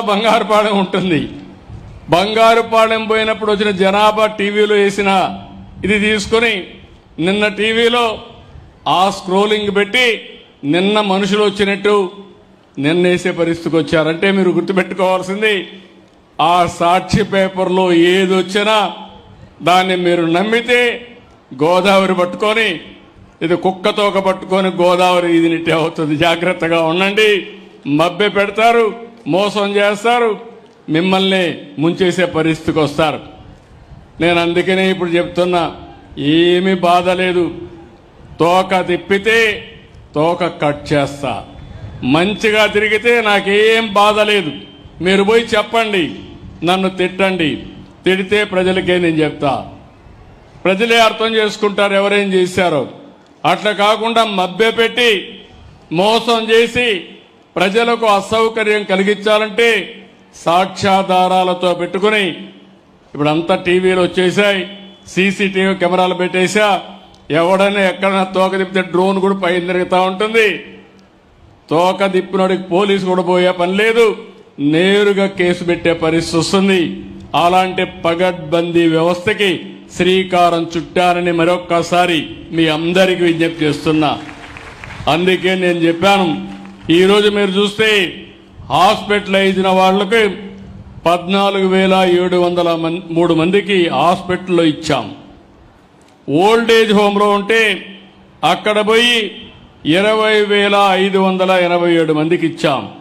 బంగారుపాలెం ఉంటుంది. బంగారుపాలెం పోయినప్పుడు వచ్చిన జనాభా టీవీలో వేసిన ఇది తీసుకొని నిన్న టీవీలో ఆ స్క్రోలింగ్ పెట్టి నిన్న మనుషులు వచ్చినట్టు నిన్న వేసే పరిస్థితికి వచ్చారంటే మీరు గుర్తుపెట్టుకోవాల్సింది ఆ సాక్షి పేపర్లో ఏది వచ్చినా దాన్ని మీరు నమ్మితే గోదావరి పట్టుకొని ఇది కుక్కతోక పట్టుకొని గోదావరి ఇది నిట్టే అవుతుంది. జాగ్రత్తగా ఉండండి. మబ్బె పెడతారు. మోసం చేస్తారు మిమ్మల్ని ముంచేసే పరిస్థితికి వస్తారు. నేను అందుకనే ఇప్పుడు చెప్తున్నా ఏమీ బాధ లేదు. తోక తిప్పితే తోక కట్ చేస్తా. మంచిగా తిరిగితే నాకేం బాధ లేదు. మీరు పోయి చెప్పండి నన్ను తిట్టండి. తిడితే ప్రజలకే నేను చెప్తా. ప్రజలే అర్థం చేసుకుంటారు ఎవరేం చేశారో. అట్లా కాకుండా మభ్యపెట్టి మోసం చేసి ప్రజలకు అసౌకర్యం కలిగించాలంటే సాక్ష్యాధారాలతో పెట్టుకుని ఇప్పుడు అంతా టీవీలు వచ్చేసాయి సీసీటీవీ కెమెరాలు పెట్టేసా ఎవడైనా ఎక్కడైనా తోక తిప్పితే డ్రోన్ కూడా పైన తిరుగుతూ ఉంటుంది. తోక దిప్పినోడికి పోలీసు కూడా పోయే పని లేదు. నేరుగా కేసు పెట్టే పరిస్థితి వస్తుంది. అలాంటి పగడ్బందీ వ్యవస్థకి శ్రీకారం చుట్టారని మరొక్కసారి మీ అందరికీ విజ్ఞప్తి చేస్తున్నా. అందుకే నేను చెప్పాను ఈరోజు మీరు చూస్తే హాస్పిటల్ అయిన వాళ్ళకి పద్నాలుగు వేల ఏడు వందల మం- మూడు మందికి హాస్పిటల్లో ఇచ్చాం. ఓల్డ్ ఏజ్ హోమ్లో ఉంటే అక్కడ పోయి ఇరవై వేల ఐదు వందల ఎనభై ఏడు మందికి ఇచ్చాం.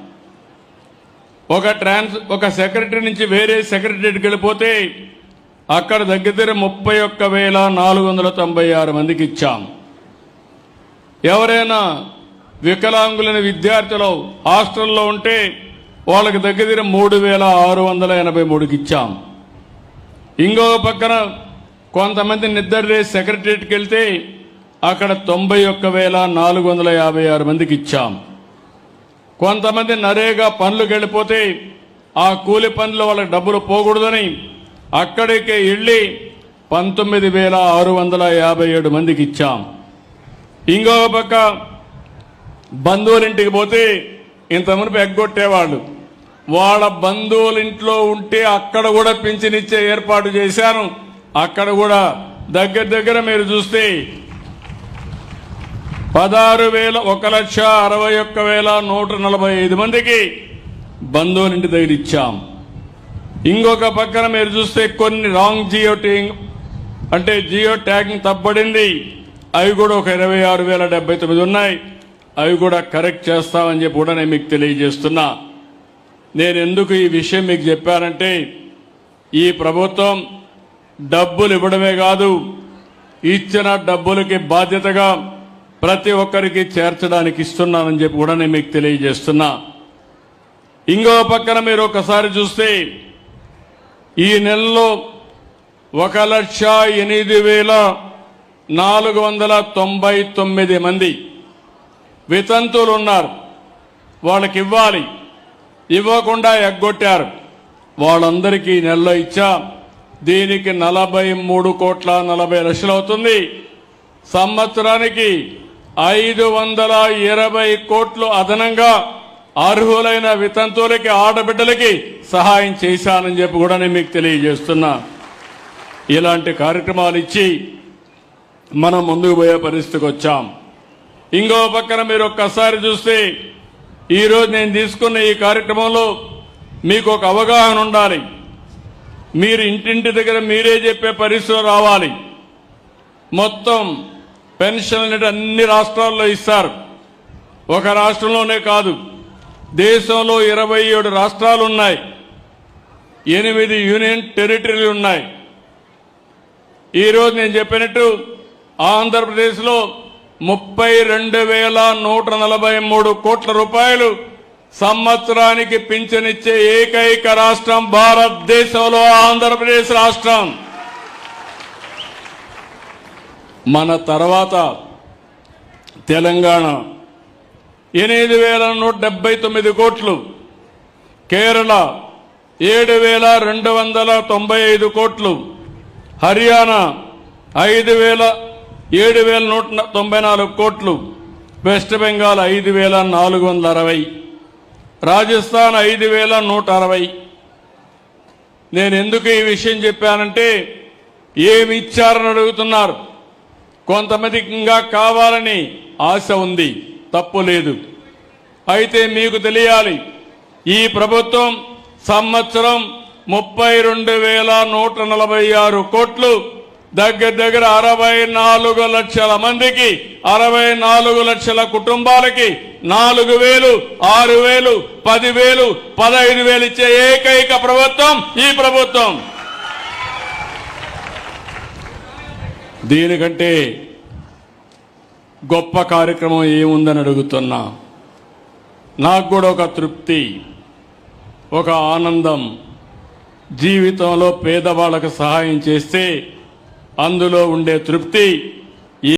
ఒక ట్రాన్స్ ఒక సెక్రటరీ నుంచి వేరే సెక్రటరీకి వెళ్ళిపోతే అక్కడ దగ్గర ముప్పై ఒక్క వేల నాలుగు వందల తొంభై ఆరు మందికి ఇచ్చాం. ఎవరైనా వికలాంగులైన విద్యార్థులు హాస్టల్లో ఉంటే వాళ్ళకి దగ్గర మూడు వేల ఆరు వందల ఎనభై మూడుకి ఇచ్చాం. ఇంకో పక్కన కొంతమంది నిద్రలే సెక్రటరీకి వెళ్తే అక్కడ తొంభై ఒక్క వేల నాలుగు వందల యాభై ఆరు మందికి ఇచ్చాం. కొంతమంది నరేగా పనులకు వెళ్ళిపోతే ఆ కూలి పనులు వాళ్ళకి డబ్బులు పోకూడదని అక్కడికి వెళ్ళి పంతొమ్మిది వేల ఆరు వందల యాభై ఏడు మందికి ఇచ్చాం. ఇంకో పక్క బంధువులింటికి ఇంటికి పోతే ఇంతమంది ఎగ్గొట్టేవాళ్ళు. వాళ్ళ బంధువులింట్లో ఉంటే అక్కడ కూడా పింఛనిచ్చే ఏర్పాటు చేశాను. అక్కడ కూడా దగ్గర దగ్గర మీరు చూస్తే పదహారు వేల ఒక లక్ష అరవై ఒక్క వేల నూట నలభై ఐదు మందికి బంధువులింటి దగ్గర ఇచ్చాం. ఇంకొక పక్కన మీరు చూస్తే కొన్ని రాంగ్ జియో ట్యాగింగ్ అంటే జియో ట్యాగింగ్ తప్పబడింది. అవి కూడా ఒక ఇరవై ఆరు వేల డెబ్బై తొమ్మిది ఉన్నాయి. అవి కూడా కరెక్ట్ చేస్తామని చెప్పి కూడా నేను మీకు తెలియజేస్తున్నా. నేను ఎందుకు ఈ విషయం మీకు చెప్పానంటే ఈ ప్రభుత్వం డబ్బులు ఇవ్వడమే కాదు ఇచ్చిన డబ్బులకి బాధ్యతగా ప్రతి ఒక్కరికి చేర్చడానికి ఇస్తున్నానని చెప్పి కూడా నేను మీకు తెలియజేస్తున్నా. ఇంకో పక్కన మీరు ఒకసారి చూస్తే ఈ నెలలో ఒక లక్ష ఎనిమిది వేల నాలుగు వందల తొంభై తొమ్మిది మంది వితంతులు ఉన్నారు. వాళ్ళకి ఇవ్వాలి. ఇవ్వకుండా ఎగ్గొట్టారు. వాళ్ళందరికీ నెలలో ఇచ్చా. దీనికి నలభై మూడు కోట్ల నలభై లక్షలు అవుతుంది. సంవత్సరానికి ఐదు వందల ఇరవై కోట్లు అదనంగా అర్హులైన వితంతువులకి ఆడబిడ్డలకి సహాయం చేశానని చెప్పి కూడా నేను మీకు తెలియజేస్తున్నా. ఇలాంటి కార్యక్రమాలు ఇచ్చి మనం ముందుకు పోయే పరిస్థితికి వచ్చాం. ఇంకో పక్కన మీరు ఒక్కసారి చూస్తే ఈరోజు నేను తీసుకున్న ఈ కార్యక్రమంలో మీకు ఒక అవగాహన ఉండాలి. మీరు ఇంటింటి దగ్గర మీరే చెప్పే పరిస్థితులు రావాలి. మొత్తం పెన్షన్ అనేది అన్ని రాష్ట్రాల్లో ఇస్తారు. ఒక రాష్ట్రంలోనే కాదు దేశంలో ఇరవై ఏడు రాష్ట్రాలు ఉన్నాయి. ఎనిమిది యూనియన్ టెరిటరీలు ఉన్నాయి. ఈరోజు నేను చెప్పినట్టు ఆంధ్రప్రదేశ్లో ముప్పై రెండు వేల నూట నలభై మూడు కోట్ల రూపాయలు సంవత్సరానికి పింఛనిచ్చే ఏకైక రాష్ట్రం భారతదేశంలో ఆంధ్రప్రదేశ్ రాష్ట్రం. మన తర్వాత తెలంగాణ ఎనిమిది వేల నూట డెబ్బై తొమ్మిది కోట్లు. కేరళ ఏడు వేల రెండు వందల తొంభై ఐదు కోట్లు. హర్యానా ఐదు వేల ఏడు వేల నూట తొంభై నాలుగు కోట్లు. వెస్ట్ బెంగాల్ ఐదు వేల నాలుగు వందల అరవై. రాజస్థాన్ ఐదు వేల నూట అరవై. నేను ఎందుకు ఈ విషయం చెప్పానంటే ఏమి ఇచ్చారని అడుగుతున్నారు. కొంతమందికి ఇంకా కావాలని ఆశ ఉంది తప్పు లేదు. అయితే మీకు తెలియాలి ఈ ప్రభుత్వం సంవత్సరం ముప్పై రెండు వేల నూట నలభై ఆరు కోట్లు దగ్గర దగ్గర అరవై నాలుగు లక్షల మందికి అరవై నాలుగు లక్షల కుటుంబాలకి నాలుగు వేలు ఆరు వేలు పదివేలు పదహైదు వేలు ఇచ్చే ఏకైక ప్రభుత్వం ఈ ప్రభుత్వం. దీనికంటే గొప్ప కార్యక్రమం ఏముందని అడుగుతున్నా. నాకు కూడా ఒక తృప్తి ఒక ఆనందం. జీవితంలో పేదవాళ్ళకు సహాయం చేస్తే అందులో ఉండే తృప్తి